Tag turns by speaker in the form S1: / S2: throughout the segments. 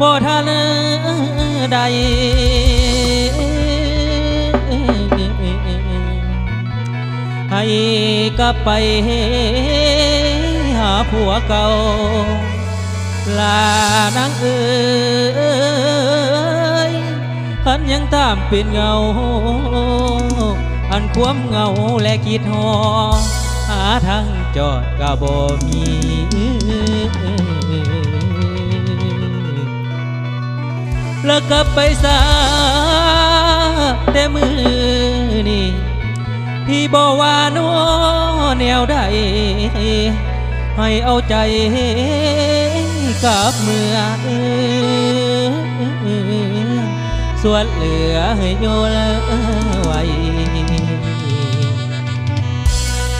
S1: บ่ทันใดให้กลับไปหาผัวเก่า ลานางเอ๋ยอันยังตามเป็นเงา อันความเงาและคิดหอหาทางจอดกะบ่มี แล้วกลับไปสาแต่มือนี่พี่บอกว่าน้แนวใดให้เอาใจกับเมื่อส่วนเหลือให้โยนไว้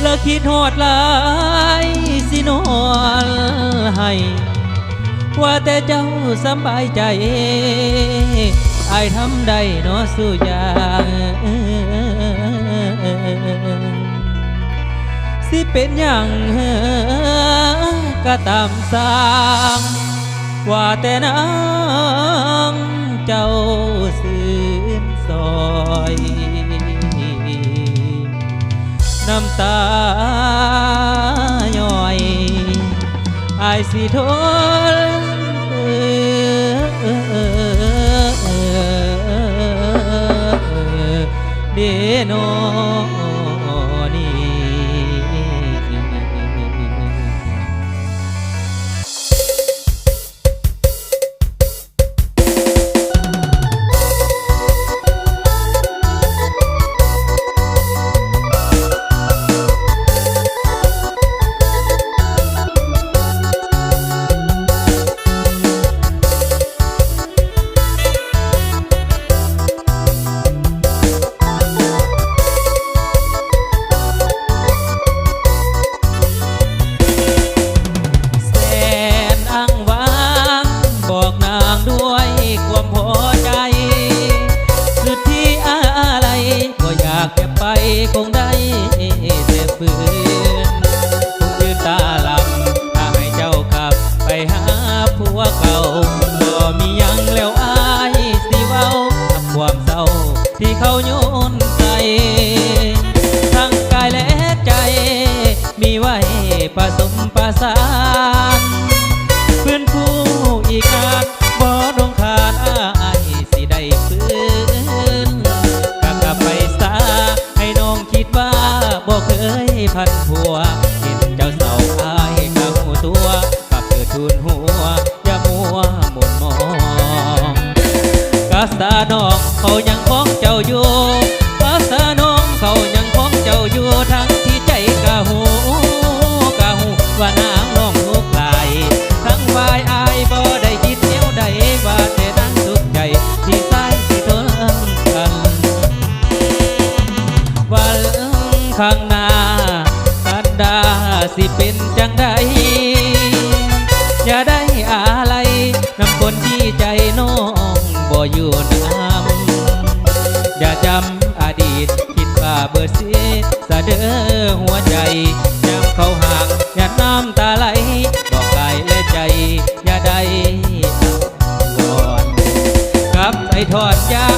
S1: แล้วคิดหอดหลายสินอนให้ ว่าแต่เจ้าสบายใจไอายทำได้เนอสู้ยาสิเป็นอย่างก็ตามสางว่าแต่นางเจ้าสื่นซอยน้ำตาย่อยอายสิทน นอนี่ ก่าบ่มียังแล้วอายสิเว้ากับความเศร้าที่เขาโยนใส่ทั้งกายและใจ มีไว้ผสมประสานฟื้นฟูอีกานบ่ดงขาดอายสิได้ฟื้นกลับไปซาให้น้องคิดว่าบ่เคยพันผัวาสาน้องเขายังของเจ้าอยู่กาสาน้องเขายังของเจ้าอยู่ทั้งที่ใจกะหูกะหูว่านางน้องลูกหลายทั้งวายอายบ่ได้คิดเดียวใดว่าแต่นางสุขใจที่สายที่ทนกันวันข้างหน้ากันดาสิเป็นจังใดอย่าได้อะไรนำคนที่ใจน้อง อยู่น้ำอย่าจำอดีต คิดว่าเบิดเสียสะเด้อหัวใจยามเขาห่างอย่าน้ำตาไหลบอกกายและใจ อย่าได้ก่อนกลับไปทอดยา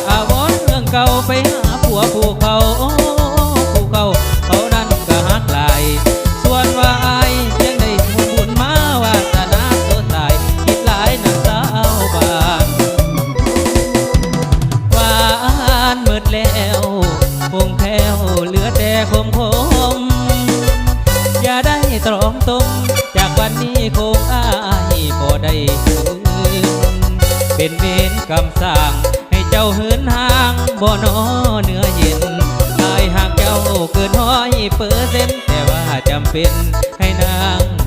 S1: คมคม อย่าได้ตรอมตมจากวันนี้คงอายบ่ได้คืนเป็นเวรกำสั่งให้เจ้าเหินห่างบ่นอเนื้อเย็นอายหากเจ้าเกินห้อยเปอร์เซ็นต์แต่ว่าจำเป็นให้นาง